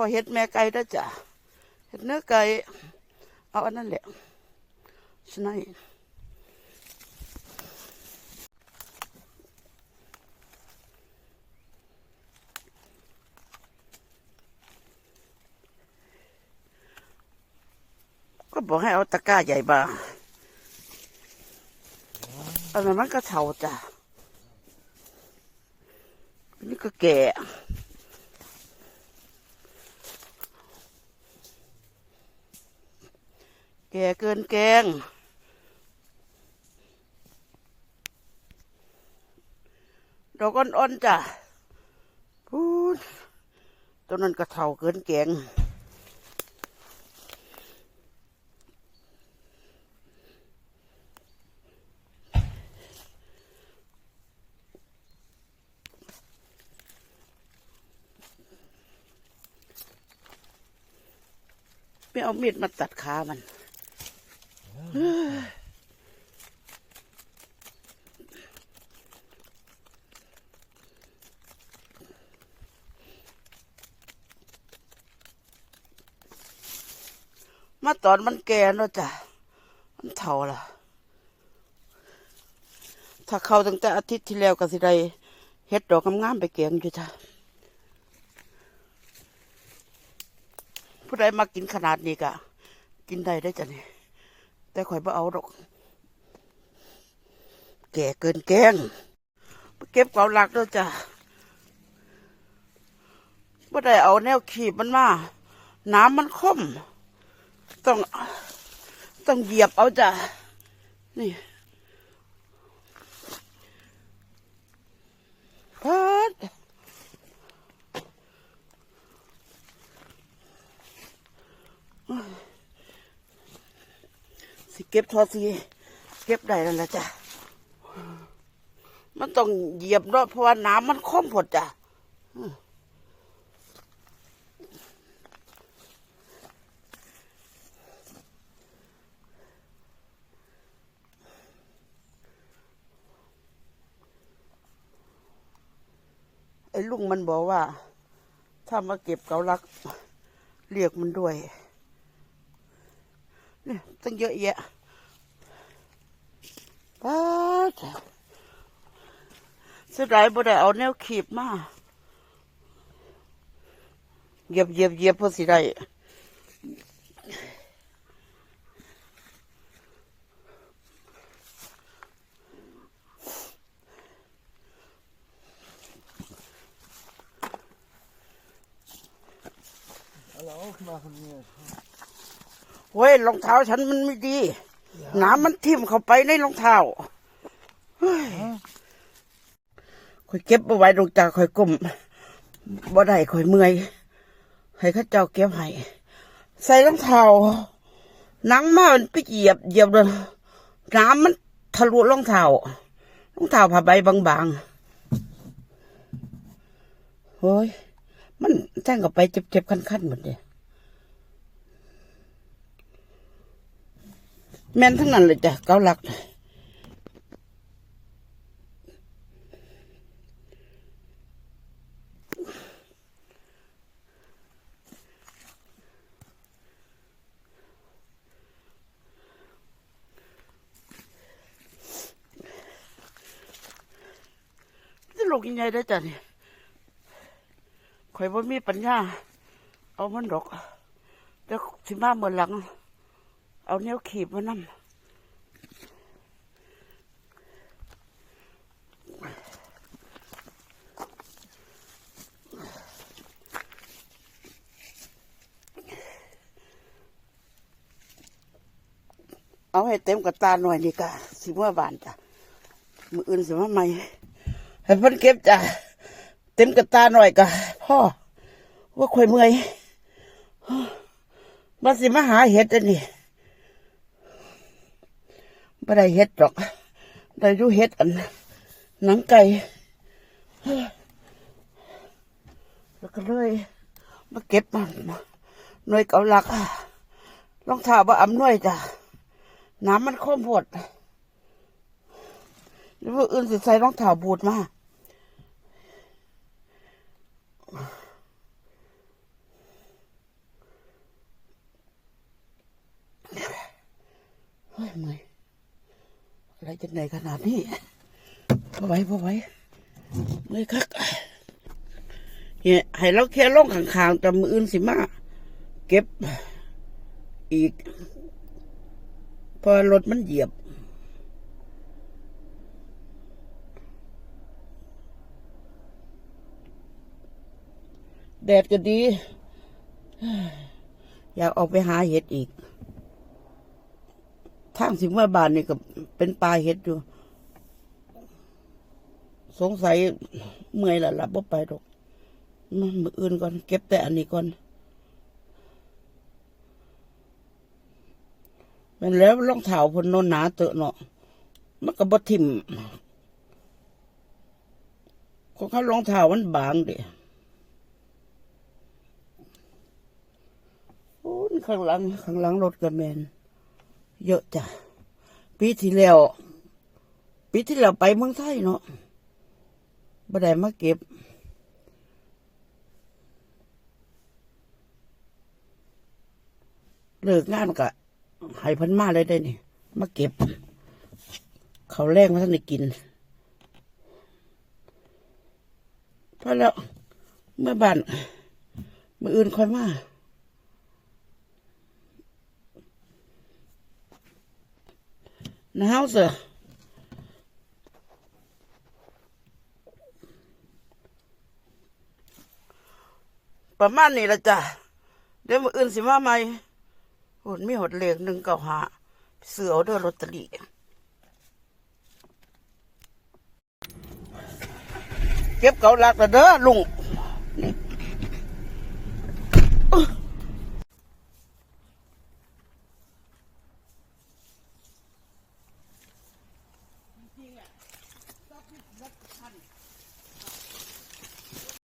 อเฮ็ดแม่ไก่ได้จ้ะเฮ็ดเนื้อไก่เอาอันนั้นแหละชนะก็บอกให้เอาตะกร้าใหญ่มาอันนั้นมันก็เท่าจ้ะนนี่ก็แก่ ก่เกินแกง ดอกอ่อนๆจ้ะพูดตัวนั้นก็เท่าเกินแกงไม่เอามีดมาตัดขามัน มาตอนมันแก่แล้วจ้ะ มันเท่าละถ้าเข้าตั้งแต่อาทิตย์ที่แล้วก็สิได้เฮ็ดดอกงามๆไปแกงอยู่จ้ะ ผู้ใดมากินขนาดนี้กะกินได้ได้จ้ะนี่ แต่ข่อยบ่เอาดอก แก่เกินแกงเก็บเกาหลักด้วยจ้ะบ่ได้เอาแนวขีบมันมา น้ำมันคมต้องต้องเหยียบเอาจ้ะนี่พัด สิเก็บทอสิเก็บได้แล้วละจ้ะมันต้องเหยียบเนาะเพราะว่าน้ำมันคมผดจ้ะไอ้ลุงมันบอกว่า ถ้ามาเก็บเกาลัก เรียกมันด้วย นี่ตั้งเยอะแยะป้าดเสียดายบ่ได้เอาแนวขีบมาเหยียบเหยียบเหยียบพอสิได้ Alle aufmachen hier. เว้ยรองเท้าฉันมันไม่ดี น้ำมันทิ่มเข้าไปในรองเท้าเฮ้ยคอยเก็บเอาไว้ลงจาคอยก้มบ่ได้คอยเมื่อยให้ข้าเจ้าเก็บให้ใส่รองเท้านังมามันไปเหยียบเหยียบเลยน้ำมันทะลุรองเท้ารองเท้าผ้าใบบางๆโอ้ยมันแจ้งกับไปเจ็บๆคันๆหมดเลย แม่นทั้งนั้นเลยจ้ะเกาหลักจะลูกยังไงได้จ้ะเนี่ข่อยบ่มีปัญญา เอามันดอกแต่สิมาเมื่อหลัง เอาแนวขีบมานำเอาให้เต็มกับตาหน่อยนี่กะสิเมื่อบานจ้ะมืออื่นสิมาใหม่ให้เพิ่นเก็บจ้ะเต็มกับตาหน่อยกะพ่อว่าข่อยเมื่อยมาสิมาหาเห็ดอันนี้ ไม่ได้เฮ็ดหรอก ได้ยู่เฮ็ดอันหนังไก่ แล้วก็เลยมาเก็บมันหน่วยเกาลักลองถ่าว่าอำน่วยจ้ะ น้ำมันข้อมหดหรือว่าอื่นสิใส่รองถ่าาบูดมาโอ้ยเมื่อย อะไรจะไหนขนาดนี้พอไว้พอไว้เลยครับเนี่ยให้เราแค่ล่องขางๆแต่มืออื่นสิมาเก็บอีก พอรถมันเหยียบ แดดก็ดี อยากออกไปหาเห็ดอีก ทางสิเมื่อบานนี่ก็เป็นปลาเห็ดอยู่ สงสัยเมื่อยและหลับบ่ไปดอกมามืออื่นก่อน เก็บแต่อันนี้ก่อนเป็นแล้วรองเท้าพนโนนหนาเตอะเนาะมันก็บ่ทิ่มของเขารองเท้ามันบางเดิโอ้ยข้างหลัง ข้างหลังรถกระแมน เยอะจ้ะปีที่แล้วปีที่แล้วไปเมืองไทยเนาะบ่ได้มาเก็บ เลิกงานก็ให้เพันมาเลยได้นี่ มาเก็บ เขาแรงมาท่านได้กินพอแล้วเมื่อบ้านเมื่ออื่นค่อยมา หนาวเสือประมาณนี้ละจ้ะเดี๋ยวมืออื่นสิมาใหม่หดมีหดเลขหนึ่งเก้าหาเสือเอาเด้อลอตเตอรี่เก็บเก่าลักแล้วเด้อลุงนี่